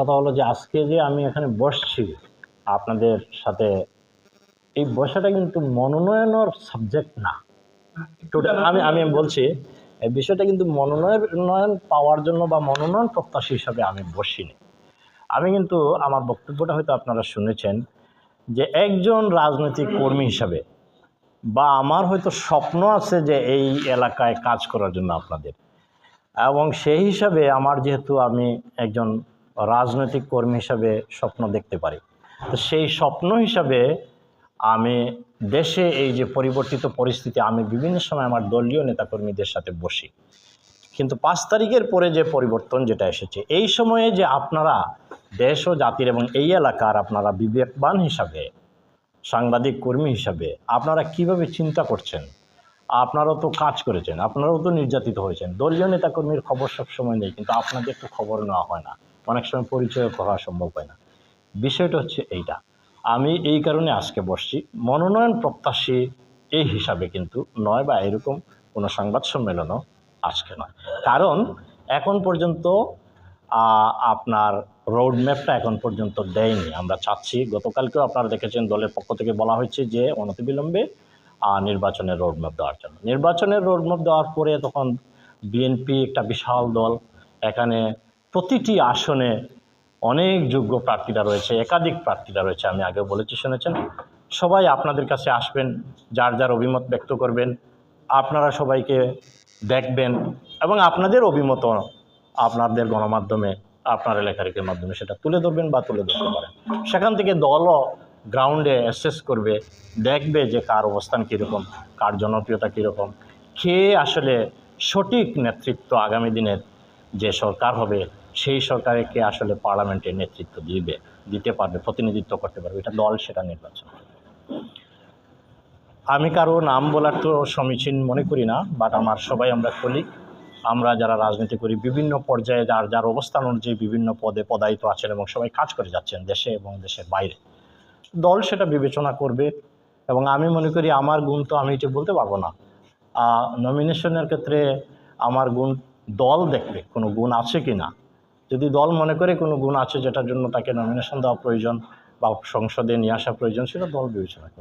কথা হলো যে আজকে যে আমি এখানে বসছি, আপনাদের সাথে, এই বসাটা কিন্তু মনোনয়নের সাবজেক্ট না। টোটাল আমি আমি বলছি এই বিষয়টা কিন্তু মনোনয়ন পাওয়ার জন্য বা মনোনয়ন প্রত্যাশী হিসাবে আমি বসিনি। আমি কিন্তু, আমার বক্তব্যটা হয়তো আপনারা শুনেছেন যে একজন রাজনৈতিক কর্মী হিসাবে বা আমার হয়তো স্বপ্ন আছে যে এই এলাকায় কাজ করার জন্য আপনাদের। এবং সেই হিসাবে আমার যেহেতু আমি একজন রাজনৈতিক কর্মী হিসাবে স্বপ্ন দেখতে পারি। তো সেই স্বপ্ন হিসাবে আমি দেশে এই যে পরিবর্তিত পরিস্থিতি, আমি বিভিন্ন সময় আমার দলীয় নেতাকর্মীদের সাথে বসি। কিন্তু পাঁচ তারিখের পরে যে পরিবর্তন যেটা এসেছে, এই সময়ে যে আপনারা দেশ ও জাতির এবং এই এলাকার আপনারা বিবেকবান হিসাবে, সাংবাদিক কর্মী হিসাবে আপনারা কীভাবে চিন্তা করছেন? আপনারাও তো কাজ করেছেন, আপনারাও তো নির্যাতিত হয়েছেন। দলীয় নেতাকর্মীর খবর সবসময় নেই, কিন্তু আপনাদের তো খবর নেওয়া হয় না। অনেক সময় পরিচয় করা সম্ভব হয় না। বিষয়টা হচ্ছে এইটা। আমি এই কারণে আজকে বসছি। মনোনয়ন প্রত্যাশী এই হিসাবে কিন্তু নয় বা এরকম কোনো সংবাদ সম্মেলনও আজকে নয়। কারণ এখন পর্যন্ত আপনার রোড ম্যাপটা এখন পর্যন্ত দেয়নি। আমরা চাচ্ছি, গতকালকেও আপনারা দেখেছেন দলের পক্ষ থেকে বলা হয়েছে যে অনতিবিলম্বে নির্বাচনের রোড ম্যাপ দেওয়ার জন্য। নির্বাচনের রোড ম্যাপ দেওয়ার পরে তখন বিএনপি একটা বিশাল দল, এখানে প্রতিটি আসনে অনেক যোগ্য প্রার্থীরা রয়েছে, একাধিক প্রার্থীরা রয়েছে, আমি আগে বলেছি, শুনেছেন? সবাই আপনাদের কাছে আসবেন, যার যার অভিমত ব্যক্ত করবেন, আপনারা সবাইকে দেখবেন এবং আপনাদের অভিমত আপনাদের গণমাধ্যমে, আপনার এলাকারিকের মাধ্যমে সেটা তুলে ধরবেন বা তুলে ধরতে পারেন। সেখান থেকে দলও গ্রাউন্ডে অ্যাসেস করবে, দেখবে যে কার অবস্থান কীরকম, কার জনপ্রিয়তা কীরকম, কে আসলে সঠিক নেতৃত্ব আগামী দিনের যে সরকার হবে সেই সরকারকে আসলে পার্লামেন্টের নেতৃত্ব দিবে, দিতে পারবে, প্রতিনিধিত্ব করতে পারবে। এটা দল, সেটা নির্বাচন। আমি কারও নাম বলার তো সমীচীন মনে করি না বাট আমার সবাই আমরা কলিগ আমরা যারা রাজনীতি করি, বিভিন্ন পর্যায়ে যার যার অবস্থান অনুযায়ী বিভিন্ন পদে পদায়িত আছেন এবং সবাই কাজ করে যাচ্ছেন দেশে এবং দেশের বাইরে। দল সেটা বিবেচনা করবে এবং আমি মনে করি আমার গুণ তো আমি এটা বলতে পারব না। নমিনেশনের ক্ষেত্রে আমার গুণ দল দেখবে, কোনো গুণ আছে কি না যদি দল মনে করে কোনো গুণ আছে যেটার জন্য তাকে নমিনেশন দেওয়া প্রয়োজন বা সংসদে নিয়ে আসা প্রয়োজন, সেটা দল বিবেচনা করবে